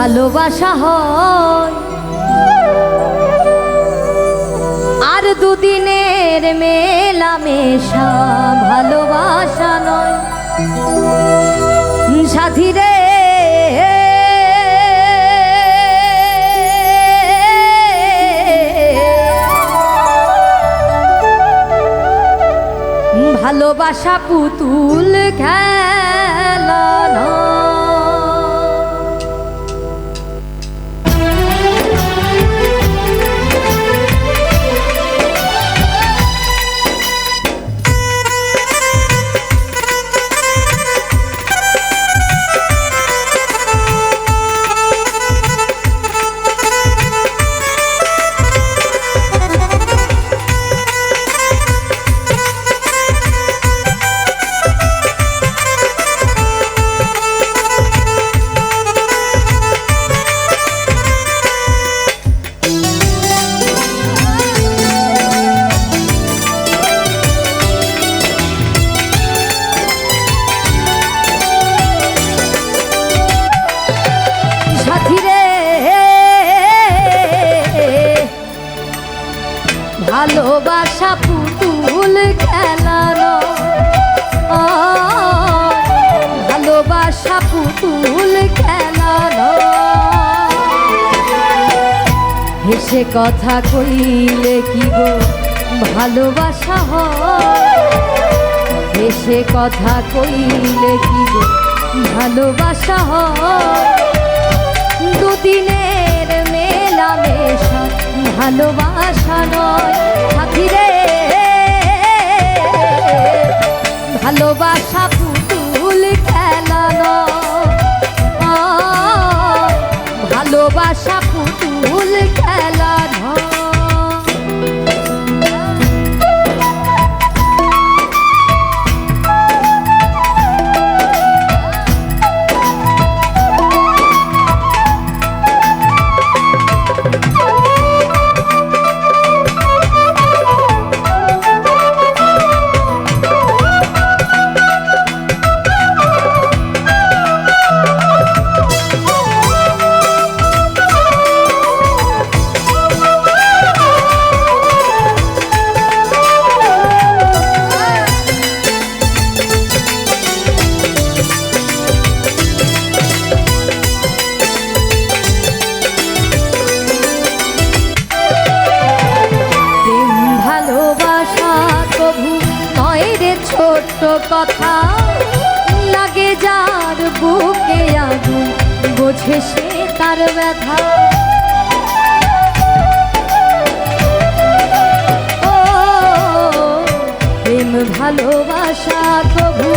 ভালোবাসা হয় আর দুদিনের মেলামেশা ভালোবাসা নয় সাথীরে ভালোবাসা পুতুল খেলা নয়। ভালোবাসা পুতুল হেসে কথা কইলে কি গো ভালোবাসা হয়? হেসে কথা কইলে কি গো ভালোবাসা হয়? দুদিনের মেলামেশা ভালোবাসা নয় বোঝে সে তার ব্যথা। ও, প্রেম ভালোবাসা কভু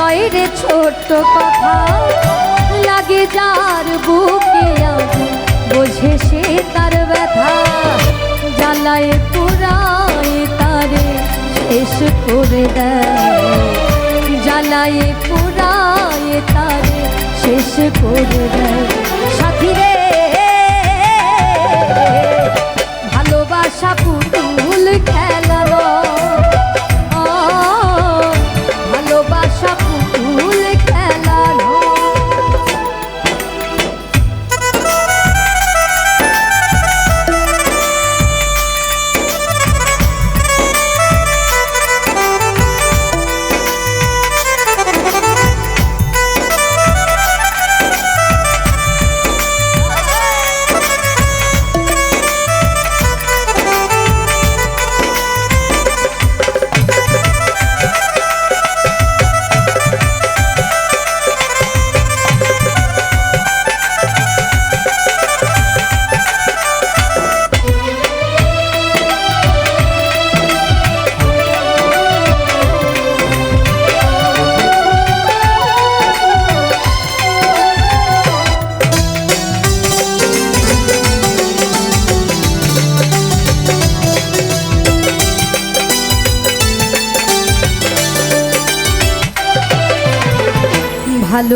নয় রে ছোট্ট কথা। লাগে যার বুকে বোঝে সে তার ব্যথা। জ্বালায় পুরায় তারে শেষ করে দেয়। জ্বালায় পুরায় তারে শেষ করে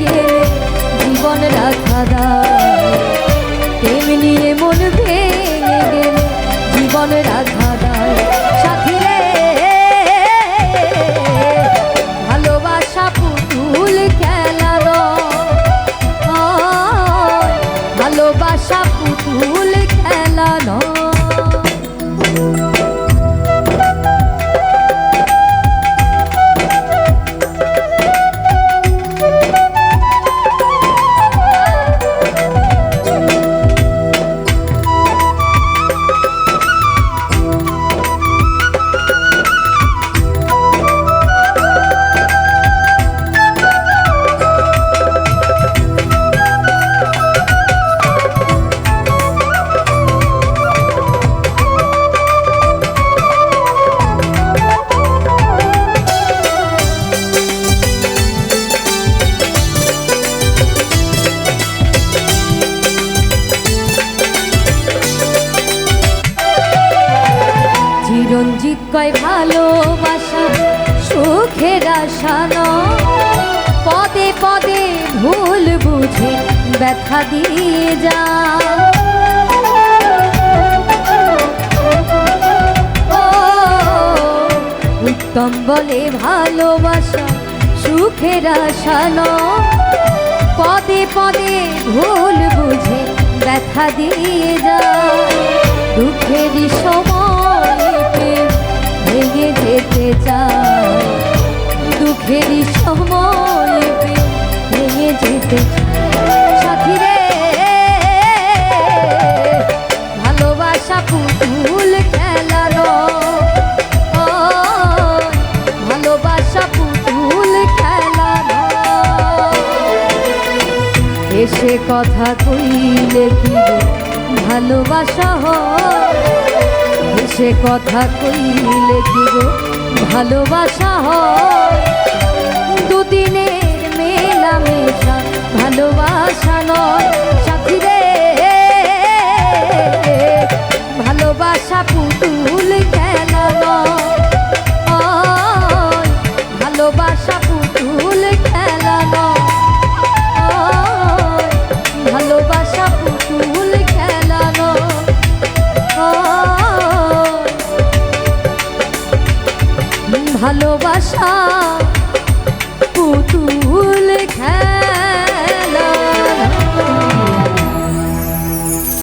গেলে জীবন রাখা দায় তেমনি মন ভেঙে গেলে জীবন রাখা আশা পদে পদে ভুল বুঝে ব্যথা দিয়ে যা। উত্তম বলে ভালোবাসা সুখের আশা নয়। পদে পদে ভুল বুঝে ব্যথা দিয়ে যা। দুঃখেরই সময় ভেঙে যেতে চায়। দুঃখেরই সময়কে ভেঙে যেতে সাথী রে ভালোবাসা পুতুল হয়, ভালোবাসা পুতুল খেলানো এসে কথা কইলে কি ভালোবাসা হয়? এসে কথা কইলে কি ভালোবাসা হয়? দুদিনের মেলামেশা ভালোবাসা নয় সাথী রে ভালোবাসা পুতুল খেলা নয় ভালোবাসা পুতুল খেলা নয় ভালোবাসা পুতুল খেলানো হয়, ভালোবাসা